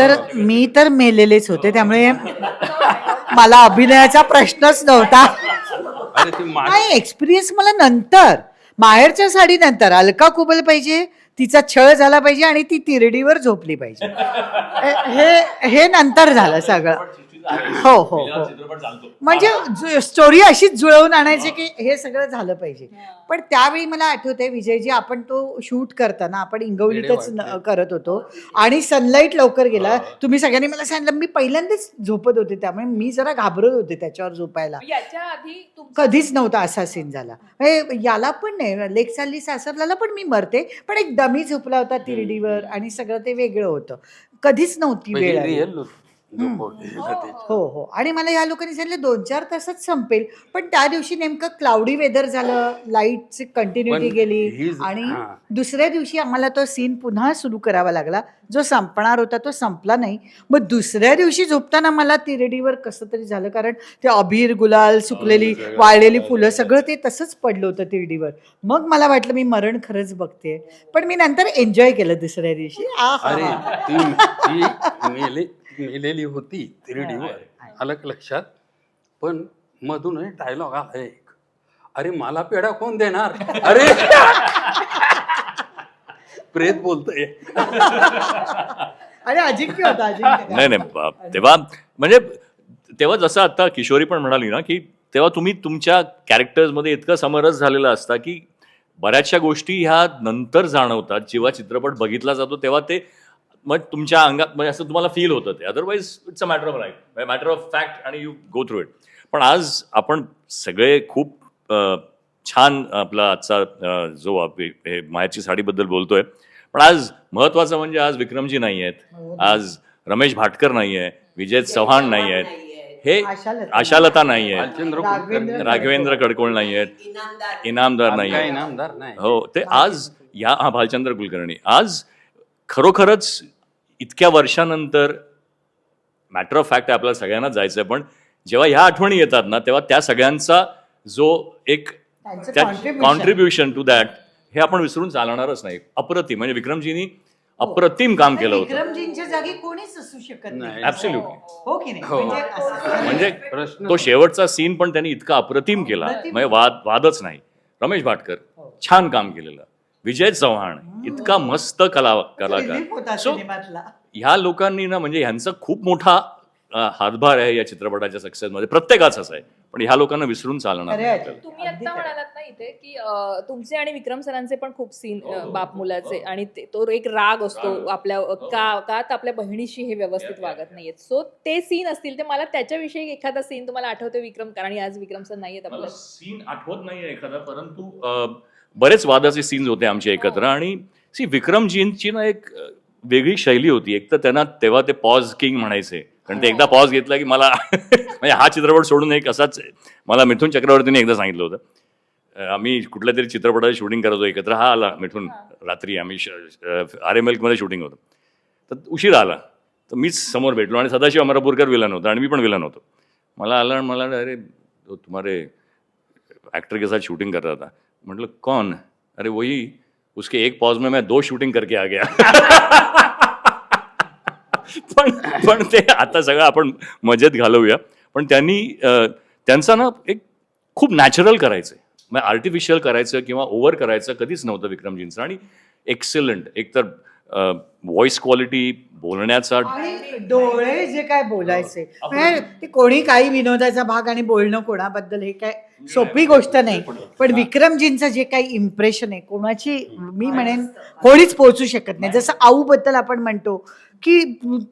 तर मी तर मेलेलेच होते त्यामुळे मला अभिनयाचा प्रश्नच नव्हता. अरे ती मा- नाही एक्सपिरियन्स मला नंतर. माहेरच्या साडीनंतर अलका कुबल पाहिजे तिचा छळ झाला पाहिजे आणि ती तिरडीवर झोपली पाहिजे. हे हे नंतर झालं सगळं. हो हो हो म्हणजे स्टोरी अशीच जुळवून आणायची की हे सगळं झालं पाहिजे. पण त्यावेळी मला आठवतंय विजयजी आपण तो शूट करताना आपण इंगवलीतच न- करत होतो आणि सनलाईट लवकर गेला. तुम्ही सगळ्यांनी मला सांगितलं मी पहिल्यांदाच झोपत होते त्यामुळे मी जरा घाबरत होते त्याच्यावर झोपायला. याच्या आधी तुमचं कधीच नव्हता असा सीन झाला. याला पण नाही लेक चालली सासरला पण मी मरते पण एक डमी झोपला होता तिरडीवर आणि सगळं ते वेगळं होतं. कधीच नव्हती वेळ. झोपवली. हो हो आणि मला या लोकांनी सांगितलं दोन चार तासात संपेल पण त्या दिवशी नेमकं क्लाउडी वेदर झालं लाईटची कंटिन्युटी पण गेली आणि हा. दुसऱ्या दिवशी आम्हाला तो सीन पुन्हा सुरू करावा लागला जो संपणार होता तो संपला नाही मग दुसऱ्या दिवशी झोपताना मला तिरडीवर कसं तरी झालं कारण ते अबीर गुलाल सुकलेली सगळं. वाळलेली फुलं सगळं ते तसंच पडलं होतं तिरडीवर मग मला वाटलं मी मरण खरंच बघते पण मी नंतर एन्जॉय केलं दुसऱ्या दिवशी आ अरे. ती ती मेले मेलेली होती तिरडीवर आलं लक्षात. पण मधून डायलॉग आला एक. अरे मला पेढा कोण देणार? अरे! प्रेत बोलतोय. आणि अजिंक्य होता अजिंक्य. नाही नाही बाप. तेव्हा म्हणजे तेव्हा जसं आता किशोरी पण म्हणाली ना की तेव्हा तुम्ही तुमच्या कॅरेक्टर्समध्ये इतकं समरस झालेला असता की बऱ्याचशा गोष्टी ह्या नंतर जाणवतात. जेव्हा चित्रपट बघितला जातो तेव्हा ते मग तुमच्या अंगात म्हणजे असं तुम्हाला फील होतं ते. Otherwise it's a matter of life matter of fact आणि यू गो थ्रू इट पण आज आपण सगळे खूप छान आपला आजचा जो आप- हे मायाची साडीबद्दल बोलतोय. पण आज महत्वाचं म्हणजे आज विक्रमजी नाही आहेत आज रमेश भाटकर नाही आहे विजय चव्हाण नाही आहेत हे आशालता. नाही आहेत भालचंद्र राघवेंद्र कडकोळ नाही आहेत इनामदार नाही काय आहेत इनामदार नाही. हो ते आज या हा भालचंद्र कुलकर्णी. आज खरोखरच इतक्या वर्षानंतर मॅटर ऑफ फॅक्ट आपल्याला सगळ्यांना जायचं आहे पण जेव्हा ह्या आठवणी येतात ना तेव्हा त्या सगळ्यांचा जो एक. कॉन्ट्रीब्युशन टू दॅट हे आपण विसरून चालणारच नाही. अप्रतिम. म्हणजे विक्रमजींनी अप्रतिम काम केलं होतं. विक्रमजींच्या जागी कोणीच असू शकत नाही. नाही. ऍब्सोल्युटली हो की नाही? हो. म्हणजे असं- म्हणजे प्रश्न तो शेवटचा सीन पण त्यांनी इतका अप्रतिम केला. अप्रतिम. म्हणजे वाद वादच नाही. रमेश भाटकर हो. छान काम केलेलं. विजय चव्हाण इतका मस्त कला कलाकार. सो ह्या लोकांनी ना म्हणजे ह्यांचा खूप मोठा हातभार आहे या चित्रपटाच्या सक्सेसमध्ये प्रत्येकाचाच आहे पण ह्या लोकांना विसरून चालणार. तुम्ही आता. म्हणालात ना इथे की तुमचे आणि विक्रम सरांचे पण खूप सीन बाप मुलाचे आणि ते- एक राग असतो आपल्या अं, का का तर आपल्या बहिणीशी हे व्यवस्थित वागत नाहीयेत. सो ते सीन असतील ते मला त्याच्याविषयी एखादा सीन तुम्हाला आठवतो विक्रम? कारण आज विक्रम सर नाहीयेत मला आपल्या सीन आठवत नाहीये एखादा परंतु बरेच वादाचे सीन्स होते आमचे एकत्र आणि सी विक्रमजींची ना एक वेगळी शैली होती. एक तर त्यांना तेव्हा ते पॉज किंग म्हणायचे. कारण ते एकदा पॉज घेतला की मला म्हणजे हा चित्रपट सोडून एक असाच मला मिथून चक्रवर्तीने एकदा सांगितलं होतं. आम्ही कुठल्या तरी चित्रपटाची शूटिंग करत होतो एकत्र. हा आला मिथून रात्री आम्ही आर एम एलमध्ये शूटिंग होतं. तर उशीर आला. तर मीच समोर भेटलो आणि सदाशिव अमरापूरकर विलन होता आणि मी पण विलन होतो. मला आला आणि मला अरे तो तुम्हारे एक्टर के साथ शूटिंग कर रहा था. मतलब कौन? अरे वही उसके एक पॉज में मैं दो शूटिंग करके आ गया. पण पण ते आता सगळं आपण मजेत घालवूया. पण त्यांनी त्यांचा ना एक खूप नॅचरल करायचं म्हणजे आर्टिफिशियल करायचं किंवा ओव्हर करायचं कधीच नव्हतं विक्रमजींचं. आणि एक्सेलंट एकतर व्हॉइस क्वालिटी बोलण्याचा आणि डोळे जे काय बोलायचे. म्हणजे ते कोणी काही विनोदाचा भाग आणि बोलणं कोणाबद्दल हे काय सोपी गोष्ट नाही पण विक्रमजींचं जे काही इम्प्रेशन आहे कोणाची मी म्हणेन कोणीच पोहोचू शकत नाही. जसं आऊ बद्दल आपण म्हणतो की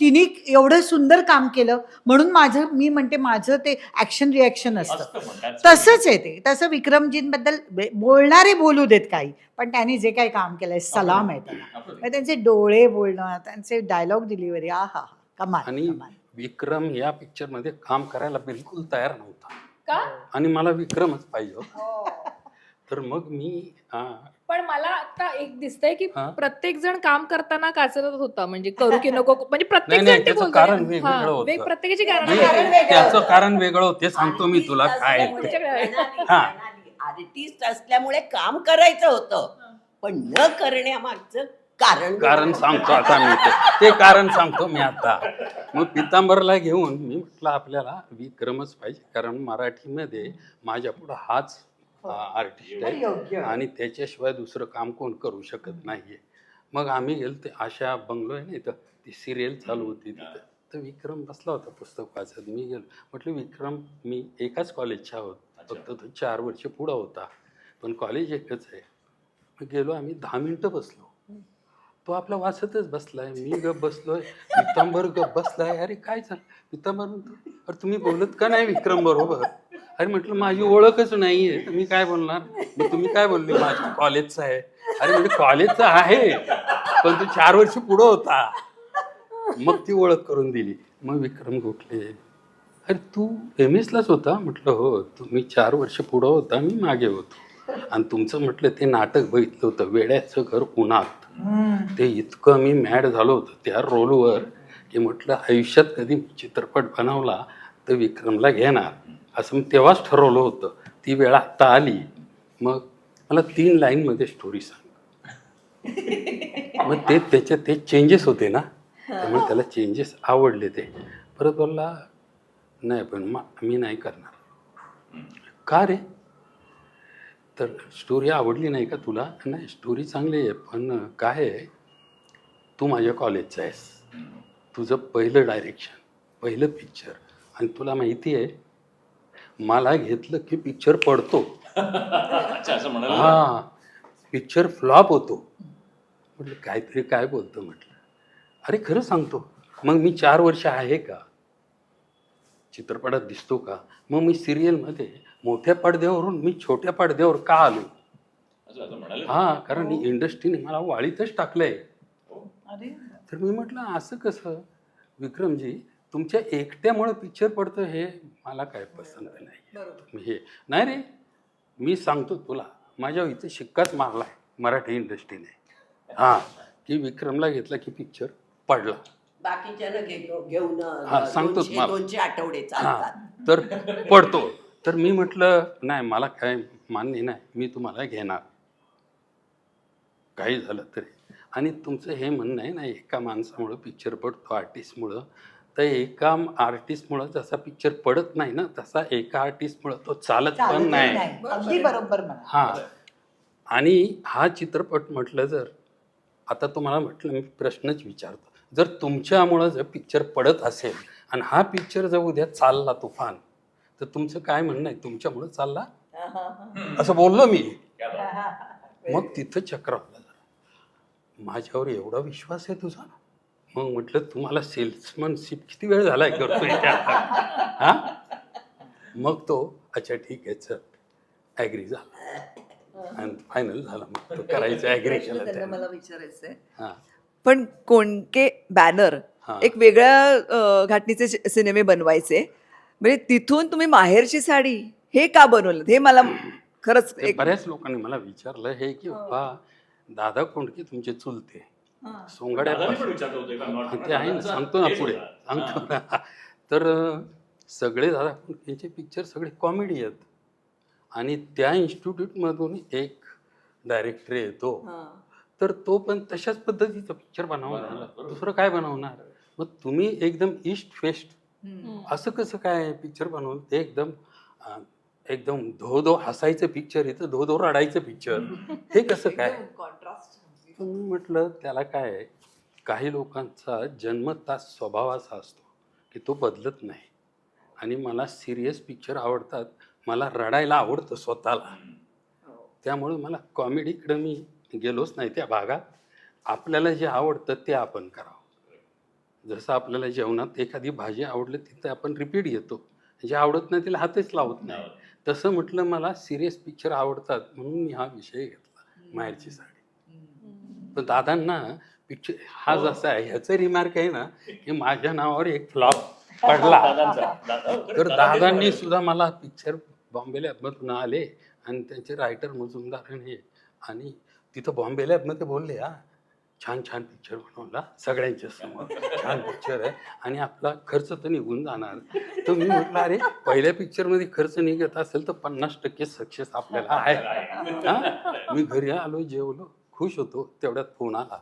तिने एवढं सुंदर काम केलं म्हणून माझं मी म्हणते माझं ते ऍक्शन रिॲक्शन असतं तसंच आहे ते. तसं विक्रमजींबद्दल बोलणारे बोलू देत काही पण त्यांनी जे काही काम केलंय सलाम आहे त्यांना. त्यांचे डोळे बोलणं त्यांचे डायलॉग डिलिव्हरी आ हा कमाल आणि कमाल विक्रम या पिक्चरमध्ये काम करायला बिलकुल तयार नव्हता का आणि मला विक्रमच पाहिजे होता. तर मग मी हा, पण मला आता एक दिसतंय की हा? प्रत्येक जण काम करताना काचरत होता म्हणजे करू की नको म्हणजे प्रत्येक नाही, नाही, जण ते त्याचं बोलतोय. कारण वेगवेगळं हा, होतं. वेग- प्रत्येकाची कारण वेगळी. त्याचं कारण वेगळं होतं ते सांगतो मी तुला काय आहे ते. तुमच्याकडे हा. आर्टिस्ट असल्यामुळे काम करायचं होतं पण न करण्यामागचं कारण कारण सांगतो आता मी ते. ते कारण सांगतो मी आता. मग पितांबरला घेऊन मी म्हटलं आपल्याला विक्रमच पाहिजे. कारण मराठीमध्ये माझ्या पुढं हाच आर्टिस्ट आहे. आणि त्याच्याशिवाय दुसरं काम कोण करू शकत नाहीये. मग आम्ही गेलो ते आशा बंगलो आहे ना इथं. ती सिरियल चालू होती तिथं. तर विक्रम बसला होता पुस्तक वाचत. मी गेलो. म्हटलं विक्रम मी एकाच कॉलेजच्या आहोत फक्त तो चार वर्ष पुढं होता. पण कॉलेज एकच आहे. मग गेलो आम्ही. दहा मिनटं बसलो. तो आपला वाचतच बसलाय. मी गप बसलोय. पितांबर गप बसलाय. अरे काय झालं? पितांबर म्हणतो अरे तुम्ही बोलत का नाही विक्रम हो, बरोबर अरे म्हटलं माझी ओळखच नाहीये. तर मी काय बोलणार? मग तुम्ही काय बोलले? माझ्या कॉलेजचं आहे. अरे म्हणजे कॉलेजचं आहे पण तो चार वर्ष पुढं होता. मग ती ओळख करून दिली. मग विक्रम गोखले अरे तू एम एसलाच होता? म्हटलं हो तुम्ही चार वर्ष पुढं होता. मी मागे होतो. आणि तुमचं म्हटलं ते नाटक बघितलं होतं वेड्याचं घर उन्हात. ते इतकं मी मॅड झालो होतो त्या रोलवर की म्हटलं आयुष्यात कधी चित्रपट बनवला तर विक्रमला घेणार. असं मी तेव्हाच ठरवलं होतं. ती वेळ आत्ता आली. मग मला तीन लाईनमध्ये स्टोरी सांग. मग ते त्याचे ते चेंजेस होते ना? त्यामुळे त्याला चेंजेस आवडले ते. परत बोलला नाही पण मा मी नाही करणार. का रे? तर स्टोरी आवडली नाही का तुला? नाही स्टोरी चांगली आहे पण काय आहे? तू माझ्या कॉलेजचा आहेस. तुझं पहिलं डायरेक्शन पहिलं पिक्चर आणि तुला माहिती आहे मला घेतलं की पिक्चर पडतो. हा पिक्चर फ्लॉप होतो. म्हटलं काहीतरी काय बोलतो म्हटलं. अरे खरं सांगतो. मग मी चार वर्ष आहे का? चित्रपटात दिसतो का? मग मी सिरियलमध्ये मोठ्या पडद्यावरून मी छोट्या पडद्यावर का आलो असं असं म्हणाले हा कारण इंडस्ट्रीने मला वाळीतच टाकलंय. अरे तर मी म्हटलं असं कसं? विक्रमजी तुमच्या एकट्यामुळे पिक्चर पडतं हे मला काय पसंत नाही. तुम्ही हे नाही रे मी सांगतो तुला माझ्या इथे शिक्काच मारलाय मराठी इंडस्ट्रीने. हा की विक्रमला घेतला की पिक्चर पडला. बाकीच्यानं घे- घेऊन हा, सांगतो तुम्हाला. दोनशे आठवडे हा चालतात. तर पडतो. तर मी म्हटलं नाही मला काय मान्य नाही. मी तुम्हाला घेणार. काही झालं तरी. आणि तुमचं हे म्हणणं आहे ना एका माणसामुळं पिक्चर पडतो आर्टिस्टमुळं तर एका आर्टिस्टमुळं जसा पिक्चर पडत नाही ना तसा एका आर्टिस्टमुळं तो चालत पण नाही. अगदी बरोबर हा. आणि हा चित्रपट म्हटलं जर आता तुम्हाला म्हटलं मी प्रश्नच विचारतो. जर तुमच्यामुळं जर पिक्चर पडत असेल आणि हा पिक्चर जर उद्या चालला तुफान तर तुमचं काय म्हणणं आहे? तुमच्यामुळं चालला? असं बोललो मी. मग तिथं चक्रावलं जरा माझ्यावर एवढा विश्वास आहे तुझा? मग म्हटलं तुम्हाला सेल्समनशिप किती वेळ झालाय करतोय त्या हा? मग तो अच्छा ठीक आहे चल. ॲग्री झाला. आणि फायनल झाला मग तो करायचं ॲग्री केलं मला विचारायचंय. हां. पण कोणके बॅनर. एक वेगळ्या घाटणीचे सिनेमे बनवायचे. म्हणजे तिथून तुम्ही माहेरची साडी हे का बनवलं? हे मला खरंच ते एक बऱ्याच लोकांनी मला विचारलं हे की बा दादा कोंडके तुमचे चुलते. सोंगाड्या दादाने पण विचारलं होतं का not- हा, ते आहे ना सांगतो ना पुढे. सांगतो ना. तर अं, सगळे दादा यांचे पिक्चर सगळे कॉमेडी आहेत. आणि त्या इन्स्टिट्यूटमधून एक डायरेक्टर येतो. तर तो पण तशाच पद्धतीचं पिक्चर बनवणार. दुसरं काय बनवणार? मग तुम्ही एकदम ईस्ट फेस्ट असं कसं काय पिक्चर बनवून ते एकदम अं, एकदम धो धो हसायचं पिक्चर इथं धो धो रडायचं पिक्चर हे कसं काय? पण मी म्हटलं त्याला काय आहे, काही लोकांचा जन्मताच स्वभाव असा असतो की तो बदलत नाही. आणि मला सिरियस पिक्चर आवडतात. मला रडायला आवडतं स्वतःला. त्यामुळे मला कॉमेडीकडं मी गेलोच नाही त्या भागात. आपल्याला जे आवडतं ते आपण करावं. जसं आपल्याला जेवणात एखादी भाजी आवडली तिथं आपण रिपीट घेतो. जे आवडत नाही तिला हातच लावत नाही. तसं म्हटलं मला सिरियस पिक्चर आवडतात म्हणून मी हा विषय घेतला माहेरची साडी. पण दादांना पिक्चर हा जसा आहे ह्याचं रिमार्क आहे ना की माझ्या नावावर एक फ्लॉप पडला. तर दादांनी सुद्धा मला पिक्चर बॉम्बे लॅबमधून आले आणि त्यांचे रायटर मजुमदार आणि हे आणि तिथं बॉम्बे लॅबमध्ये बोलले हा छान छान पिक्चर बनवला सगळ्यांच्या समोर. छान पिक्चर आहे. आणि आपला खर्च तर निघून जाणार. तर मी म्हटलं अरे पहिल्या पिक्चरमध्ये खर्च निघत असेल तर पन्नास टक्के सक्सेस आपल्याला आहे. हा? मी घरी आलो जेवलो खुश होतो तेवढ्यात फोन आला.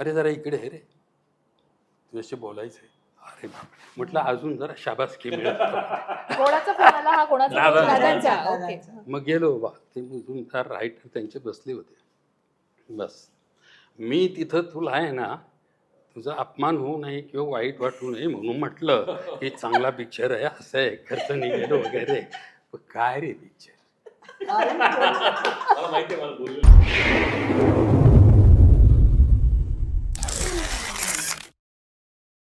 अरे जरा इकडे हे रे. तुझ्याशी बोलायचंय. अरे बाप म्हटलं अजून जरा शाबासकी मिळत हा. मग गेलो बा. ते त्या राईट त्यांचे बसले होते. बस. मी तिथं तुला आहे ना तुझा अपमान होऊ नये किंवा वाईट वाटू नये म्हणून म्हटलं की चांगला पिक्चर आहे असं आहे खर्च निघेलो वगैरे पण काय रे पिक्चर मला माहिती.